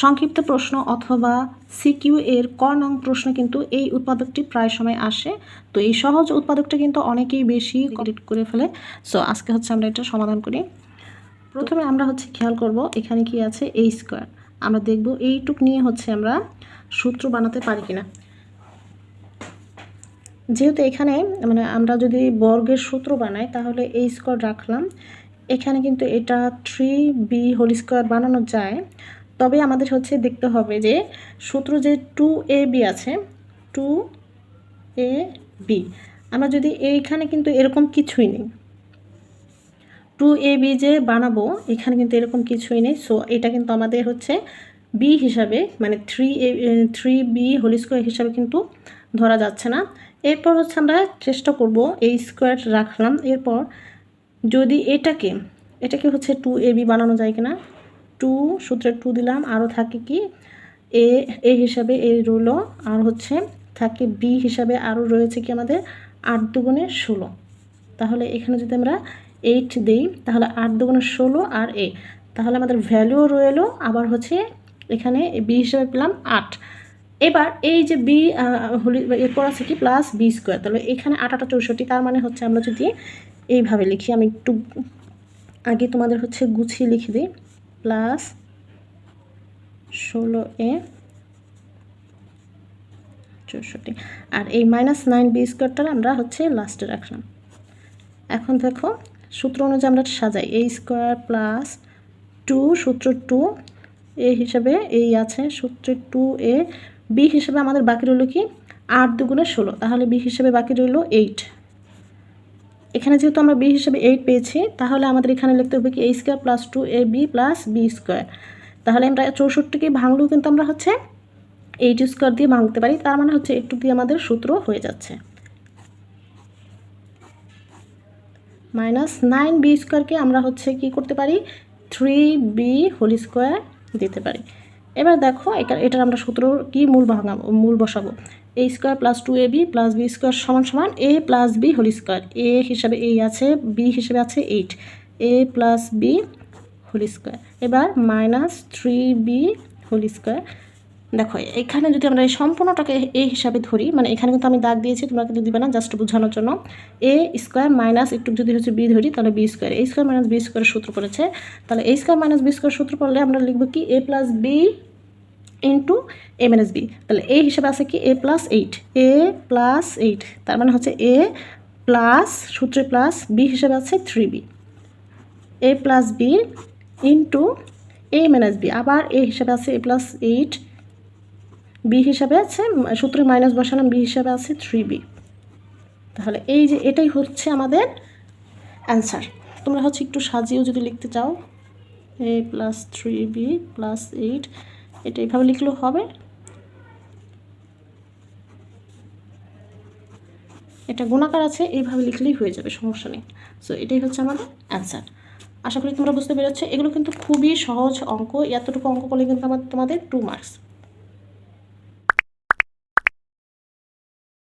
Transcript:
সংক্ষিপ্ত প্রশ্ন অথবা সিকিউ এর ক নং প্রশ্ন কিন্তু এই উৎপাদকটি প্রায় সময় আসে। তো এই সহজ উৎপাদকটা কিন্তু অনেকেই বেশি কমপ্লিট করে ফেলে। সো আজকে হচ্ছে আমরা এটা সমাধান করি। প্রথমে আমরা হচ্ছে খেয়াল করব এখানে কি আছে এই স্কোয়ার আমরা দেখব এইটুক নিয়ে হচ্ছে আমরা সূত্র বানাতে পারি কিনা। যেহেতু এখানে মানে আমরা যদি বর্গের সূত্র বানাই তাহলে এই স্কোয়ার রাখলাম। এখানে কিন্তু এটা থ্রি বি হোল স্কোয়ার বানানো যায়। তবে আমাদের হচ্ছে দেখতে হবে যে সূত্র যে টু এ বি আছে টু এ বি আমরা যদি এইখানে কিন্তু এরকম কিছুই নেই টু এ বি যে বানাবো, এখানে কিন্তু এরকম কিছুই নেই। সো এটা কিন্তু আমাদের হচ্ছে বি হিসাবে মানে three A three B whole square হিসাবে কিন্তু ধরা যাচ্ছে না। এরপর হচ্ছে আমরা চেষ্টা করব এই স্কোয়ার রাখলাম। এরপর যদি এটাকে এটাকে হচ্ছে টু এ বি বানানো যায় কিনা টু সূত্রে টু দিলাম। আরও থাকে কি? এ এ হিসাবে এ রইল। আর হচ্ছে থাকে বি হিসাবে আরও রয়েছে কি আমাদের? আট দুগুণে ষোলো। তাহলে এখানে যদি আমরা এইট দিই, তাহলে আট দুগুণে ষোলো আর এ। তাহলে আমাদের ভ্যালুও রইল। আবার হচ্ছে এখানে বি হিসাবে পেলাম আট। এবার এই যে বি হলি এরপর আছে কি? প্লাস বি স্কোয়ার তাহলে এখানে আট, আটা, চৌষট্টি, তার মানে হচ্ছে আমরা যদি এইভাবে লিখি, আমি একটু আগে তোমাদের হচ্ছে গুছিয়ে লিখে দিই। প্লাস ষোলো এ চৌষট্টি। আর এই মাইনাস নাইন বি স্কোয়ারটা আমরা হচ্ছে লাস্টে রাখলাম এখন দেখো, সূত্র অনুযায়ী আমরা সাজাই। এ স্কোয়ার প্লাস টু সূত্র টু এ হিসাবে এই আছে। সূত্র টু এ বি হিসেবে আমাদের বাকি রইল কি? আট দুগুণে ষোলো। তাহলে বি হিসেবে বাকি রইল এইট এখানে যেহেতু আমরা বি হিসেবে এইট পেয়েছি, তাহলে আমাদের এখানে লিখতে হবে কি A square plus two A B plus B square তাহলে আমরা চৌষট্টিকে ভাঙলেও কিন্তু আমরা হচ্ছে এইট স্কোয়ার দিয়ে ভাঙতে পারি, তার মানে হচ্ছে একটু দিয়ে আমাদের সূত্র হয়ে যাচ্ছে। মাইনাস নাইন বি স্কোয়ারকে আমরা হচ্ছে কি করতে পারি? থ্রি বি হোল স্কোয়ার দিতে পারি। এবার দেখো, এটা, এটার আমরা সূত্র কি মূল ভাঙাবো, মূল বসাবো। A square plus two A B plus B square সমান সমান A plus B whole square A হিসাবে এই আছে বি হিসেবে আছে eight A plus B whole square এবার minus three B whole square দেখো, এখানে যদি আমরা এই সম্পূর্ণটাকে এ হিসাবে ধরি মানে এখানে কিন্তু আমি দাগ দিয়েছি, তোমরা কিন্তু দিবে না জাস্ট বোঝানোর জন্য। এ স্কোয়ার মাইনাস একটু যদি হচ্ছে বি ধরি, তাহলে B square A square minus B স্কোয়ারের সূত্র পড়েছে। তাহলে A square minus B square সূত্র পড়লে আমরা লিখব কি? A plus B into A minus B তাহলে এ হিসেবে আছে কি? A plus eight A plus eight তার মানে হচ্ছে এ প্লাস সূত্রে প্লাস বি হিসেবে আছে three B A plus B into A minus B আবার এ হিসেবে আছে এ প্লাস এইট বি হিসাবে আছে, সূত্রে মাইনাস বসালাম বি হিসাবে আছে থ্রি বি তাহলে এই যে এটাই হচ্ছে আমাদের অ্যান্সার তোমরা হচ্ছে একটু সাজিয়েও যদি লিখতে চাও A plus three B plus eight এটা এইভাবে লিখলেও হবে। এটা গুণাকার আছে, এইভাবে লিখলেই হয়ে যাবে, সমস্যা নেই। সো এটাই হচ্ছে আমাদের অ্যান্সার আশা করি তোমরা বুঝতে পেরেছ, এগুলো কিন্তু খুবই সহজ অঙ্ক, এতটুকু অঙ্ক করলে কিন্তু আমার তোমাদের টু মার্কস